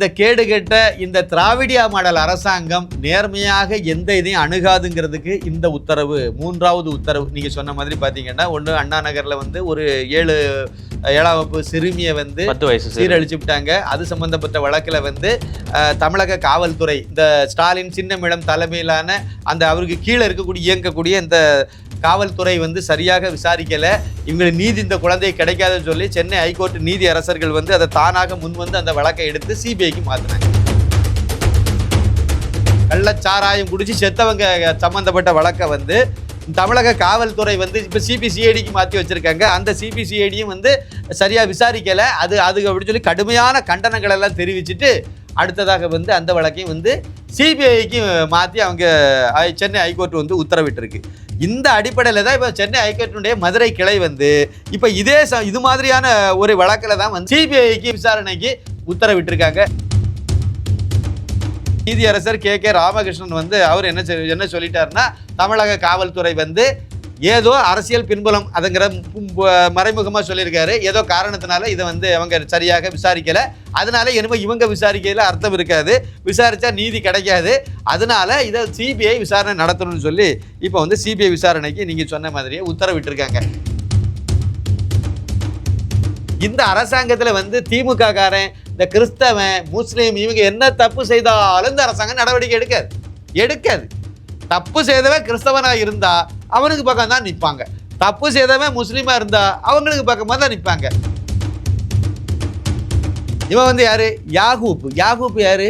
இந்த கேடுகெட்ட இந்த திராவிடியா மாடல் அரசாங்கம் நேர்மையாக எந்த இதையும் அணுகாதுங்கிறதுக்கு இந்த உத்தரவு மூன்றாவது உத்தரவு நீங்கள் சொன்ன மாதிரி பார்த்தீங்கன்னா ஒன்று அண்ணா நகரில் வந்து ஒரு ஏழு ஏழாம் வகுப்பு சிறுமியை வந்து பத்து வயசு சரி. சீரழிச்சு விட்டாங்க அது சம்பந்தப்பட்ட வழக்கில் வந்து தமிழக காவல்துறை இந்த ஸ்டாலின் சின்னமிடம் தலைமையிலான அந்த அவருக்கு கீழே இருக்கக்கூடிய இயங்கக்கூடிய இந்த காவல்துறை வந்து சரியாக விசாரிக்கலை. இவங்களுக்கு நீதி இந்த குழந்தை கிடைக்காதுன்னு சொல்லி சென்னை ஹைகோர்ட் நீதி அரசர்கள் வந்து அதை தானாக முன் வந்து அந்த வழக்கை எடுத்து சிபிஐக்கு மாற்றினாங்க கள்ளச்சாராயம் குடிச்சு செத்தவங்க சம்மந்தப்பட்ட வழக்கை வந்து தமிழக காவல்துறை வந்து இப்போ சிபிசிஐடிக்கு மாற்றி வச்சுருக்காங்க. அந்த சிபிசிஐடியும் வந்து சரியாக விசாரிக்கலை. அது அது அப்படின்னு சொல்லி கடுமையான கண்டனங்கள் எல்லாம் தெரிவிச்சுட்டு அடுத்ததாக வந்து அந்த வழக்கையும் வந்து சிபிஐக்கு மாற்றி அவங்க சென்னை ஹைகோர்ட் வந்து உத்தரவிட்டிருக்கு. இந்த அடிப்படையில் தான் இப்போ சென்னை ஹைகோர்ட்டினுடைய மதுரை கிளை வந்து இப்போ இதே ச- இது மாதிரியான ஒரு வழக்கில் தான் வந்து சிபிஐக்கு விசாரணைக்கு உத்தரவிட்டிருக்காங்க. நீதியரசர் கே கே ராமகிருஷ்ணன் வந்து அவர் என்ன என்ன சொல்லிட்டாருன்னா தமிழக காவல்துறை வந்து ஏதோ அரசியல் பின்புலம் அதுங்கிற மறைமுகமாக சொல்லியிருக்காரு. ஏதோ காரணத்தினால இதை வந்து அவங்க சரியாக விசாரிக்கல. அதனால என்னமோ இவங்க விசாரிக்கையில் அர்த்தம் இருக்காது. விசாரித்தா நீதி கிடைக்காது. அதனால இதை சிபிஐ விசாரணை நடத்தணும்னு சொல்லி இப்போ வந்து சிபிஐ விசாரணைக்கு நீங்கள் சொன்ன மாதிரியே உத்தரவிட்டிருக்காங்க. இந்த அரசாங்கத்தில் வந்து திமுக காரன் இந்த கிறிஸ்தவன் முஸ்லீம் இவங்க என்ன தப்பு செய்தாலும் இந்த அரசாங்கம் நடவடிக்கை எடுக்காது. எடுக்காது. தப்பு செய்தவன் கிறிஸ்தவனாக இருந்தால் அவனுக்கு பக்கம் தான் நிற்பாங்க தப்பு செய்தவன் முஸ்லீமாக இருந்தா அவங்களுக்கு பக்கமாக தான் நிற்பாங்க இவன் வந்து யாரு? யாகூப். யாகூப் யாரு?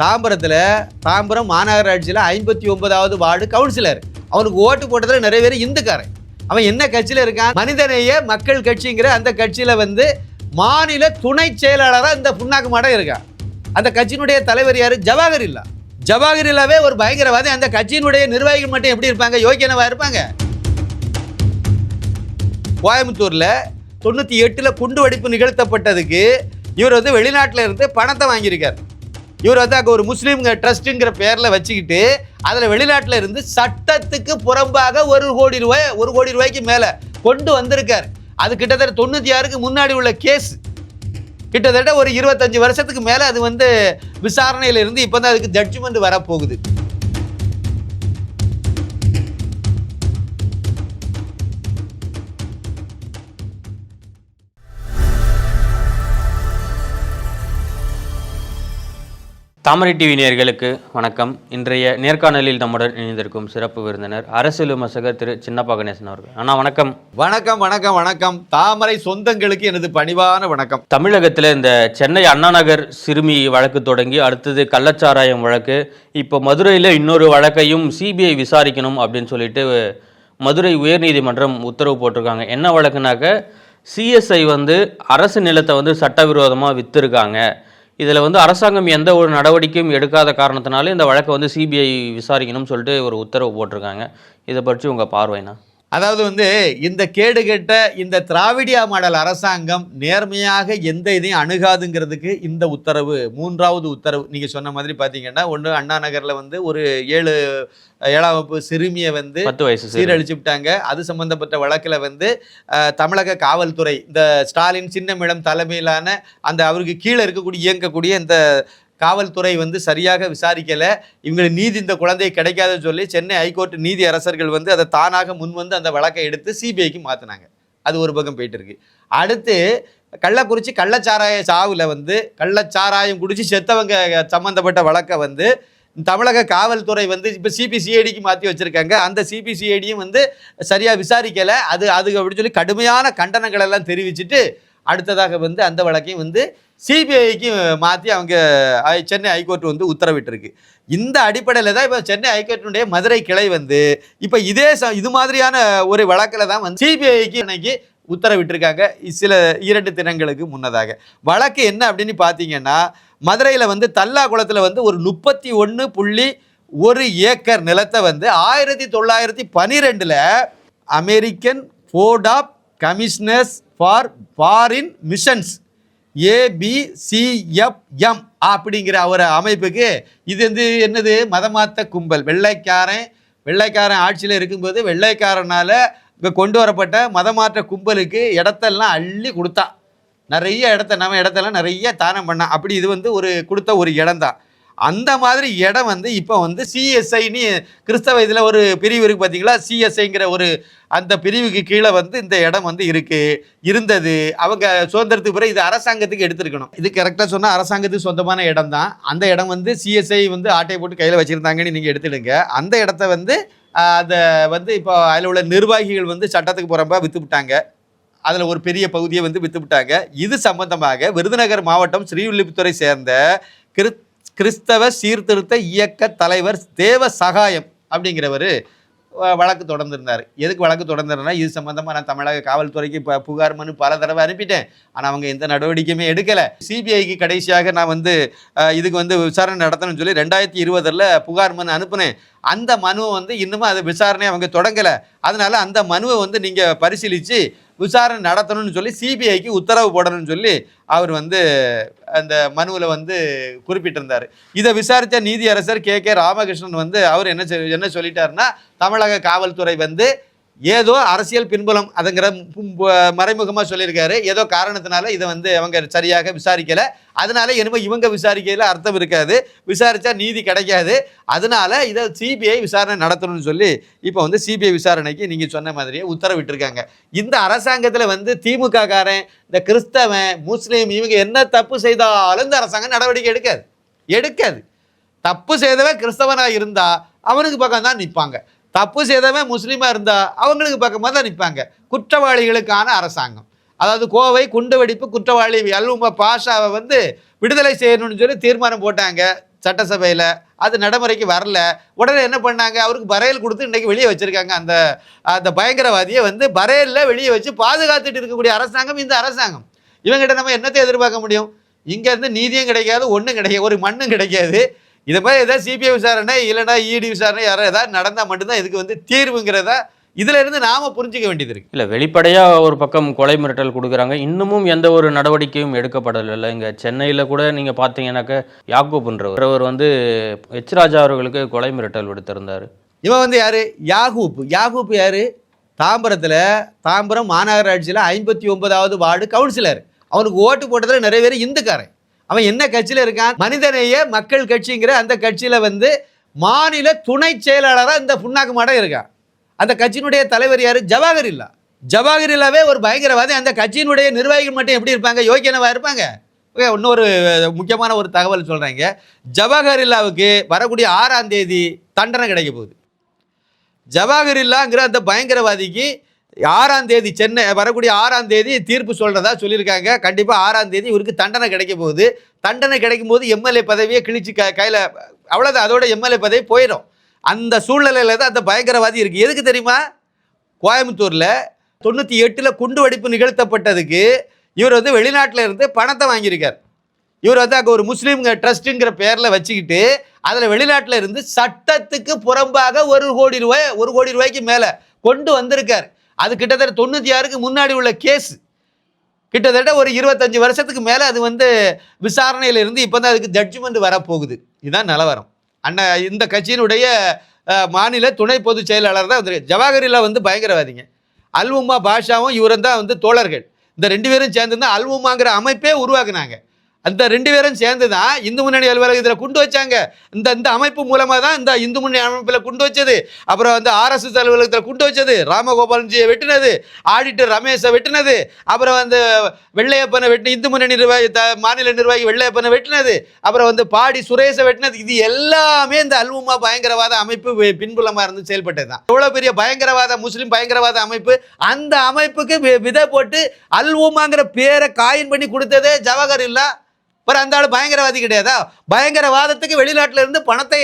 தாம்பரத்தில் தாம்பரம் மாநகராட்சியில் ஐம்பத்தி ஒன்பதாவது வார்டு கவுன்சிலர். அவனுக்கு ஓட்டு போட்டதில் நிறைய பேர் இந்துக்காரன். அவன் என்ன கட்சியில் இருக்கான்? மனிதநேய மக்கள் கட்சிங்கிற அந்த கட்சியில் வந்து மாநில துணை செயலாளராக இந்த புண்ணாக்கு மாடம் இருக்கான். அந்த கட்சியினுடைய தலைவர் யார்? ஜவஹர் இல்லா ஜவாகர் ஒரு பயங்கரவாதி அந்த கட்சியினுடைய நிர்வாகிகள் மட்டும் எப்படி இருப்பாங்க? யோகியனவா இருப்பாங்க? கோயம்புத்தூர்ல தொண்ணூற்றி எட்டில் குண்டு வெடிப்பு நிகழ்த்தப்பட்டதுக்கு இவர் வந்து வெளிநாட்டில் இருந்து பணத்தை வாங்கியிருக்கார். இவர் வந்து அங்கே ஒரு முஸ்லீம்ங்க ட்ரஸ்ட்டுங்கிற பேரில் வச்சுக்கிட்டு அதில் வெளிநாட்டில் இருந்து சட்டத்துக்கு புறம்பாக ஒரு கோடி ரூபாய் ஒரு கோடி ரூபாய்க்கு மேலே கொண்டு வந்திருக்கார். அது கிட்டத்தட்ட தொண்ணூற்றி ஆறுக்கு முன்னாடி உள்ள கேஸ் கிட்டத்தட்ட ஒரு இருபத்தஞ்சு வருஷத்துக்கு மேலே அது வந்து விசாரணையில் இருந்து இப்போ தான் அதுக்கு ஜட்ஜ்மெண்ட் வரப்போகுது. தாமரை டிவி நேயர்களுக்கு வணக்கம். இன்றைய நேர்காணலில் நம்முடன் இணைந்திருக்கும் சிறப்பு விருந்தினர் அரசியல் விமர்சகர் திரு சின்னப்பா கணேசன் அவர்கள். அண்ணா வணக்கம். வணக்கம் வணக்கம் வணக்கம். தாமரை சொந்தங்களுக்கு எனது பணிவான வணக்கம். தமிழகத்தில் இந்த சென்னை அண்ணா நகர் சிறுமி வழக்கு தொடங்கி அடுத்தது கள்ளச்சாராயம் வழக்கு. இப்போ மதுரையில் இன்னொரு வழக்கையும் சிபிஐ விசாரிக்கணும் அப்படின்னு சொல்லிட்டு மதுரை உயர்நீதிமன்றம் உத்தரவு போட்டிருக்காங்க. என்ன வழக்குனாக்க சிஎஸ்ஐ வந்து அரசு நிலத்தை வந்து சட்டவிரோதமாக விற்றுருக்காங்க இதில் வந்து அரசாங்கம் எந்த ஒரு நடவடிக்கையும் எடுக்காத காரணத்தினால இந்த வழக்கை வந்து சிபிஐ விசாரிக்கணும்னு சொல்லிட்டு ஒரு உத்தரவு போட்டிருக்காங்க. இதை பற்றி உங்கள் பார்வைனா? அதாவது வந்து இந்த கேடுகெட்ட இந்த திராவிடியா மாடல் அரசாங்கம் நேர்மையாக எந்த இதையும் அணுகாதுங்கிறதுக்கு இந்த உத்தரவு மூன்றாவது உத்தரவு நீங்கள் சொன்ன மாதிரி பார்த்தீங்கன்னா ஒன்று அண்ணா நகரில் வந்து ஒரு ஏழு ஏழாம் வகுப்பு சிறுமியை வந்து பத்து வயசு சரி. சீரழிச்சு விட்டாங்க அது சம்பந்தப்பட்ட வழக்கில் வந்து தமிழக காவல்துறை இந்த ஸ்டாலின் சின்னமிடம் தலைமையிலான அந்த அவருக்கு கீழே இருக்கக்கூடிய இயங்கக்கூடிய இந்த காவல்துறை வந்து சரியாக விசாரிக்கலை. இவங்களுக்கு நீதி இந்த குழந்தை கிடைக்காதுன்னு சொல்லி சென்னை ஹைகோர்ட் நீதி அரசர்கள் வந்து அதை தானாக முன் வந்து அந்த வழக்கை எடுத்து சிபிஐக்கு மாற்றினாங்க அது ஒரு பக்கம் போயிட்டு இருக்கு. அடுத்து கள்ளக்குறிச்சி கள்ளச்சாராய சாவில் வந்து கள்ளச்சாராயம் குடிச்சு செத்தவங்க சம்மந்தப்பட்ட வழக்கை வந்து தமிழக காவல்துறை வந்து இப்போ சிபிசிஐடிக்கு மாற்றி வச்சுருக்காங்க. அந்த சிபிசிஐடியும் வந்து சரியாக விசாரிக்கலை. அது அது அப்படின்னு சொல்லி கடுமையான கண்டனங்கள் எல்லாம் தெரிவிச்சுட்டு அடுத்ததாக வந்து அந்த வழக்கையும் வந்து சிபிஐக்கு மாற்றி அவங்க சென்னை ஹைகோர்ட் வந்து உத்தரவிட்டிருக்கு. இந்த அடிப்படையில் தான் இப்போ சென்னை ஹைகோர்ட்டினுடைய மதுரை கிளை வந்து இப்போ இதே ச- இது மாதிரியான ஒரு வழக்கில் தான் வந்து சிபிஐக்கு இன்னைக்கு உத்தரவிட்டிருக்காங்க. சில இரண்டு தினங்களுக்கு முன்னதாக. வழக்கு என்ன அப்படின்னு பார்த்தீங்கன்னா மதுரையில் வந்து தல்லா குளத்தில் வந்து ஒரு முப்பத்தி ஒன்று புள்ளி ஒரு ஏக்கர் நிலத்தை வந்து ஆயிரத்தி தொள்ளாயிரத்தி பன்னிரெண்டில் American board of commissioners for foreign missions ABCFM அப்படிங்கிற ஒரு அமைப்புக்கு இது வந்து என்னது? மதமாத்த கும்பல். வெள்ளைக்காரன் வெள்ளைக்காரன் ஆட்சியில் இருக்கும்போது வெள்ளைக்காரனால் இப்போ கொண்டு வரப்பட்ட மதமாற்ற கும்பலுக்கு இடத்தெல்லாம் அள்ளி கொடுத்தான் நிறைய இடத்த நம்ம இடத்தெல்லாம் நிறைய தானம் பண்ணான் அப்படி இது வந்து ஒரு கொடுத்த ஒரு இடம் தான். அந்த மாதிரி இடம் வந்து இப்போ வந்து சிஎஸ்ஐன்னு கிறிஸ்தவ இதில் ஒரு பிரிவு இருக்குது பார்த்தீங்களா சிஎஸ்ஐங்கிற ஒரு அந்த பிரிவுக்கு கீழே வந்து இந்த இடம் வந்து இருக்குது இருந்தது. அவங்க சுதந்திரத்துக்கு பிறகு இது அரசாங்கத்துக்கு எடுத்திருக்கணும். இது கரெக்டாக சொன்னால் அரசாங்கத்துக்கு சொந்தமான இடம் தான் அந்த இடம் வந்து சிஎஸ்ஐ வந்து ஆட்டையை போட்டு கையில் வச்சுருந்தாங்கன்னு நீங்கள் எடுத்துடுங்க. அந்த இடத்த வந்து அதை வந்து இப்போ அதில் உள்ள நிர்வாகிகள் வந்து சட்டத்துக்கு புறம்பா விற்று விட்டாங்க. அதில் ஒரு பெரிய பகுதியை வந்து விற்று விட்டாங்க. இது சம்பந்தமாக விருதுநகர் மாவட்டம் ஸ்ரீவில்லிபுத்துறை சேர்ந்த கிறித் கிறிஸ்தவ சீர்திருத்த இயக்க தலைவர் தேவ சகாயம் அப்படிங்கிறவர் வழக்கு தொடர்ந்திருந்தார். எதுக்கு வழக்கு தொடர்ந்தாருன்னா இது சம்மந்தமாக நான் தமிழக காவல்துறைக்கு இப்போ புகார் மனு பல தடவை அனுப்பிட்டேன். ஆனால் அவங்க எந்த நடவடிக்கையுமே எடுக்கலை. சிபிஐக்கு கடைசியாக நான் வந்து இதுக்கு வந்து விசாரணை நடத்தணும்னு சொல்லி ரெண்டாயிரத்தி இருபதில் புகார் மனு அனுப்புனேன். அந்த மனுவை வந்து இன்னமும் அது விசாரணை அவங்க தொடங்கலை. அதனால் அந்த மனுவை வந்து நீங்கள் பரிசீலித்து விசாரணை நடத்தணும்னு சொல்லி சிபிஐக்கு உத்தரவு போடணும்னு சொல்லி அவர் வந்து அந்த மனுவில் வந்து குறிப்பிட்டிருந்தார். இதை விசாரித்த நீதியரசர் கே கே ராமகிருஷ்ணன் வந்து அவர் என்ன என்ன சொல்லிட்டாருன்னா தமிழக காவல்துறை வந்து ஏதோ அரசியல் பின்புலம் அதுங்கிற மறைமுகமாக சொல்லியிருக்காரு. ஏதோ காரணத்தினால இதை வந்து அவங்க சரியாக விசாரிக்கலை. அதனால என்னமோ இவங்க விசாரிக்கையில் அர்த்தம் இருக்காது. விசாரித்தா நீதி கிடைக்காது. அதனால இதை சிபிஐ விசாரணை நடத்தணும்னு சொல்லி இப்போ வந்து சிபிஐ விசாரணைக்கு நீங்கள் சொன்ன மாதிரியே உத்தரவிட்டிருக்காங்க. இந்த அரசாங்கத்தில் வந்து திமுக காரன் இந்த கிறிஸ்தவன் முஸ்லீம் இவங்க என்ன தப்பு செய்தாலும் இந்த அரசாங்கம் நடவடிக்கை எடுக்காது. எடுக்காது. தப்பு செய்தவன் கிறிஸ்தவனாக இருந்தால் அவனுக்கு பக்கம் தான் நிற்பாங்க தப்பு செய்தவன் முஸ்லீமாக இருந்தால் அவங்களுக்கு பக்கமாக தான் நிற்பாங்க குற்றவாளிகளுக்கான அரசாங்கம். அதாவது கோவை குண்டுவெடிப்பு குற்றவாளி அல்லுமா பாஷாவை வந்து விடுதலை செய்யணும்னு சொல்லி தீர்மானம் போட்டாங்க சட்டசபையில். அது நடைமுறைக்கு வரல. உடனே என்ன பண்ணாங்க? அவருக்கு பரையல் கொடுத்து இன்றைக்கி வெளியே வச்சுருக்காங்க. அந்த அந்த பயங்கரவாதியை வந்து பரையலில் வெளியே வச்சு பாதுகாத்துட்டு இருக்கக்கூடிய அரசாங்கம் இந்த அரசாங்கம். இவங்ககிட்ட நம்ம என்னத்தை எதிர்பார்க்க முடியும்? இங்கேருந்து நீதியும் கிடைக்காது ஒன்றும் கிடைக்காது ஒரு மண்ணும் கிடைக்காது. இதை மாதிரி ஏதாவது சிபிஐ விசாரணை இல்லைன்னா இடி விசாரணை யாரோ ஏதாவது நடந்தால் மட்டும்தான் இதுக்கு வந்து தீர்வுங்கிறத இதுல இருந்து நாம புரிஞ்சுக்க வேண்டியது இருக்கு. இல்லை வெளிப்படையாக ஒரு பக்கம் கொலை மிரட்டல் கொடுக்குறாங்க. இன்னமும் எந்த ஒரு நடவடிக்கையும் எடுக்கப்படலை இங்கே சென்னையில் கூட நீங்கள் பார்த்தீங்கன்னாக்க யாக்கூப்ன்றவர் வந்து எச் ராஜா அவர்களுக்கு கொலை மிரட்டல் விடுத்திருந்தார். இவன் வந்து யாரு? யாகூப். யாகூப் யாரு? தாம்பரத்தில் தாம்பரம் மாநகராட்சியில் ஐம்பத்தி ஒன்பதாவது வார்டு கவுன்சிலர் அவனுக்கு ஓட்டு போட்டதில் நிறைய பேர் இந்துக்காரன். அவன் என்ன கட்சியில் இருக்கான்? மனிதநேய மக்கள் கட்சிங்கிற அந்த கட்சியில் வந்து மாநில துணை செயலாளராக இந்த புண்ணாக்கு மாடம் இருக்கான். அந்த கட்சியினுடைய தலைவர் யார்? ஜவாகர் இல்லா ஜவாகர் இல்லாவே ஒரு பயங்கரவாதி. அந்த கட்சியினுடைய நிர்வாகிகள் மட்டும் எப்படி இருப்பாங்க? யோக்கியனவா இருப்பாங்க? ஓகே இன்னொரு முக்கியமான ஒரு தகவல் சொல்கிறாங்க ஜவஹர் இல்லாவுக்கு வரக்கூடிய ஆறாம் தேதி தண்டனை கிடைக்க போகுது. ஜவாஹர் இல்லாங்கிற அந்த பயங்கரவாதிக்கு ஆறாம் தேதி சென்னை வரக்கூடிய ஆறாம் தேதி தீர்ப்பு சொல்கிறதா சொல்லியிருக்காங்க. கண்டிப்பாக ஆறாம் தேதி இவருக்கு தண்டனை கிடைக்க போகுது. தண்டனை கிடைக்கும் போது எம்எல்ஏ பதவியை கிழிச்சு க கையில் அவ்வளோதான் அதோட எம்எல்ஏ பதவி போயிடும் அந்த சூழ்நிலையில் தான் அந்த பயங்கரவாதி இருக்குது எதுக்கு தெரியுமா? கோயம்புத்தூரில் தொண்ணூற்றி எட்டில் குண்டு வெடிப்பு நிகழ்த்தப்பட்டதுக்கு இவர் வந்து வெளிநாட்டில் இருந்து பணத்தை வாங்கியிருக்கார். இவர் வந்து அங்கே ஒரு முஸ்லீம்ங்க ட்ரஸ்ட்டுங்கிற பேரில் வச்சுக்கிட்டு அதில் வெளிநாட்டில் இருந்து சட்டத்துக்கு புறம்பாக ஒரு கோடி ரூபாய் ஒரு கோடி ரூபாய்க்கு மேலே கொண்டு வந்திருக்கார். அது கிட்டத்தட்ட தொண்ணூற்றி ஆறுக்கு முன்னாடி உள்ள கேஸ் கிட்டத்தட்ட ஒரு இருபத்தஞ்சி வருஷத்துக்கு மேலே அது வந்து விசாரணையில் இருந்து இப்போ தான் அதுக்கு ஜட்ஜ்மெண்ட் வரப்போகுது. இதுதான் நிலவரம். அண்ணா இந்த கட்சியினுடைய மாநில துணை பொதுச் செயலாளர் தான் வந்து ஜவாஹரிலா வந்து பயங்கரவாதிங்க. அல்வுமா பாஷாவும் இவரும் தான் வந்து தோழர்கள். இந்த ரெண்டு பேரும் சேர்ந்து தான் அல்வுமாங்கிற அமைப்பே உருவாக்குனாங்க. அந்த ரெண்டு பேரும் சேர்ந்து தான் இந்து முன்னணி அலுவலகத்தில் கொண்டு வச்சாங்க. இந்த இந்த அமைப்பு மூலமாக தான் இந்த இந்து முன்னணி அமைப்பில் கொண்டு வச்சது. அப்புறம் வந்து ஆர்எஸ்எஸ் அலுவலகத்தில் கொண்டு வச்சது. ராமகோபாலன்ஜியை வெட்டினது. ஆடிட்டர் ரமேஷை வெட்டினது. அப்புறம் வந்து வெள்ளையப்பனை வெட்டி இந்து முன்னணி நிர்வாகி த மாநில நிர்வாகி வெள்ளையப்பனை வெட்டினது. அப்புறம் வந்து பாடி சுரேஷை வெட்டினது. இது எல்லாமே இந்த அல்வுமா பயங்கரவாத அமைப்பு பின்புலமாக இருந்து செயல்பட்டது தான் எவ்வளோ பெரிய பயங்கரவாத முஸ்லீம் பயங்கரவாத அமைப்பு அந்த அமைப்புக்கு வி- விதை போட்டு அல்வுமாங்கிற பேரை காயின் பண்ணி கொடுத்ததே ஜவஹர் இல்லா பிற அந்த ஆள் பயங்கரவாதி கிடையாதா? பயங்கரவாதத்துக்கு வெளிநாட்டில இருந்து பணத்தை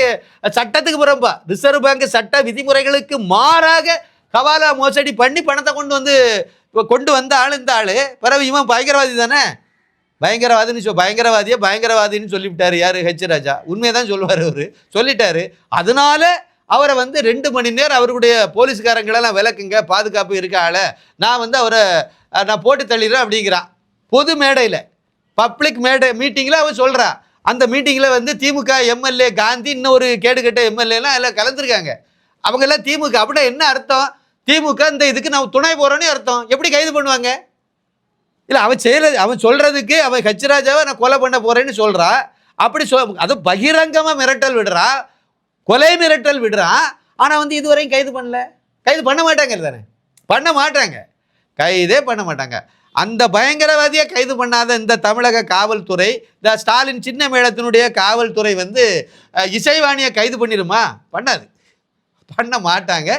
சட்டத்துக்கு புறம்பா. ரிசர்வ் பேங்க் சட்ட விதிமுறைகளுக்கு மாறாக கவாலா மோசடி பண்ணி பணத்தை கொண்டு வந்து இப்போ கொண்டு வந்த ஆள் இந்த ஆள். பிறகு இவன் பயங்கரவாதி தானே? பயங்கரவாதின்னு சொல் பயங்கரவாதியே பயங்கரவாதின்னு சொல்லிவிட்டாரு யார்? ஹெச் ராஜா. உண்மையை தான் சொல்லுவார் அவர். சொல்லிட்டாரு. அதனால அவரை வந்து ரெண்டு மணி நேரம் அவருடைய போலீஸ்காரங்களெல்லாம் விளக்குங்க. பாதுகாப்பு இருக்க ஆளை. நான் வந்து அவரை நான் போட்டு தள்ளிடுறேன் அப்படிங்கிறான். பொது மேடையில். பப்ளிக் மேடை மீட்டிங்கில் அவன் சொல்கிறான் அந்த மீட்டிங்கில் வந்து திமுக எம்எல்ஏ காந்தி இன்னும் ஒரு கேடுகட்ட எம்எல்ஏலாம் எல்லாம் கலந்துருக்காங்க. அவங்கெல்லாம் திமுக. அப்படின்னா என்ன அர்த்தம்? திமுக இந்த இதுக்கு நான் துணை போகிறோன்னு அர்த்தம். எப்படி கைது பண்ணுவாங்க? இல்லை அவன் செய்யறது அவன் சொல்கிறதுக்கு அவன் ஹச்ராஜாவை நான் கொலை பண்ண போகிறேன்னு சொல்றா. அப்படி சொல் அது பகிரங்கமாக மிரட்டல் விடுறா. கொலை மிரட்டல் விடுறான் ஆனால் வந்து இதுவரையும் கைது பண்ணல. கைது பண்ண மாட்டாங்க தானே பண்ண மாட்டாங்க. கைதே பண்ண மாட்டாங்க. அந்த பயங்கரவாதியை கைது பண்ணாத இந்த தமிழக காவல்துறை இந்த ஸ்டாலின் சின்ன மேளத்தினுடைய காவல்துறை வந்து இசைவாணியை கைது பண்ணிடுமா? பண்ணாது. பண்ண மாட்டாங்க.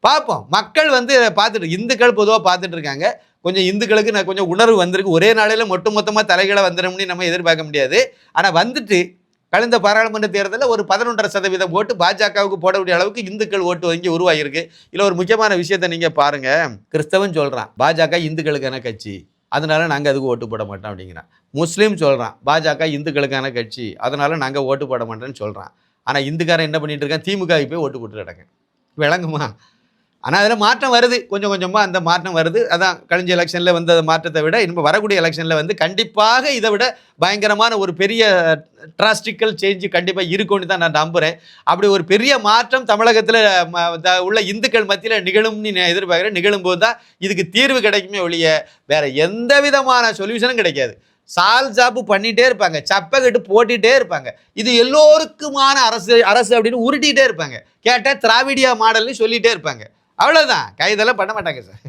பார்ப்போம். மக்கள் வந்து பார்த்துட்டு இந்துக்கள் பொதுவாக பார்த்துட்டு இருக்காங்க. கொஞ்சம் இந்துக்களுக்கு நான் கொஞ்சம் உணர்வு வந்திருக்கு. ஒரே நாளையில் மொட்டு மொத்தமாக தலைகளை வந்துடும்னு நம்ம எதிர்பார்க்க முடியாது. ஆனால் வந்துட்டு கலந்த பாராளுமன்ற தேர்தலில் ஒரு பதினொன்றரை சதவீதம் ஓட்டு பாஜகவுக்கு போடக்கூடிய அளவுக்கு இந்துக்கள் ஓட்டு வங்கி உருவாகியிருக்கு. இதில் ஒரு முக்கியமான விஷயத்தை நீங்கள் பாருங்கள் கிறிஸ்தவன் சொல்கிறான் பாஜக இந்துக்களுக்கான கட்சி? அதனால நாங்கள் அதுக்கு ஓட்டு போட மாட்டோம் அப்படிங்கிறான். முஸ்லீம் சொல்கிறான் பாஜக இந்துக்களுக்கான கட்சி? அதனால நாங்கள் ஓட்டு போட மாட்டோம்னு சொல்கிறான் ஆனால் இந்துக்காரன் என்ன பண்ணிட்டு இருக்கான்? திமுக போய் ஓட்டு போட்டு கிடக்கேன் விளங்குமா? ஆனால் அதில் மாற்றம் வருது. கொஞ்சம் கொஞ்சமாக அந்த மாற்றம் வருது. அதான் கழிஞ்ச எலெக்ஷனில் வந்த மாற்றத்தை விட இன்னும் வரக்கூடிய எலெக்ஷனில் வந்து கண்டிப்பாக இதை விட பயங்கரமான ஒரு பெரிய ட்ராஸ்டிக்கல் சேஞ்சு கண்டிப்பாக இருக்கும்னு தான் நான் நம்புகிறேன் அப்படி ஒரு பெரிய மாற்றம் தமிழகத்தில் உள்ள இந்துக்கள் மத்தியில் நிகழும்னு நான் எதிர்பார்க்குறேன். நிகழும்போது தான் இதுக்கு தீர்வு கிடைக்குமே ஒழிய வேறு எந்த விதமான சொல்யூஷனும் கிடைக்காது. சால் ஜாப்பு பண்ணிகிட்டே இருப்பாங்க. சப்பை கட்டு இருப்பாங்க. இது எல்லோருக்குமான அரசு அரசு அப்படின்னு உருட்டிகிட்டே இருப்பாங்க. கேட்டால் திராவிடியா மாடல்னு சொல்லிகிட்டே இருப்பாங்க. அவ்வளோதான் கைதெல்லாம் பண்ண மாட்டாங்க சார்.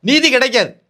நீதி கிடைக்காது.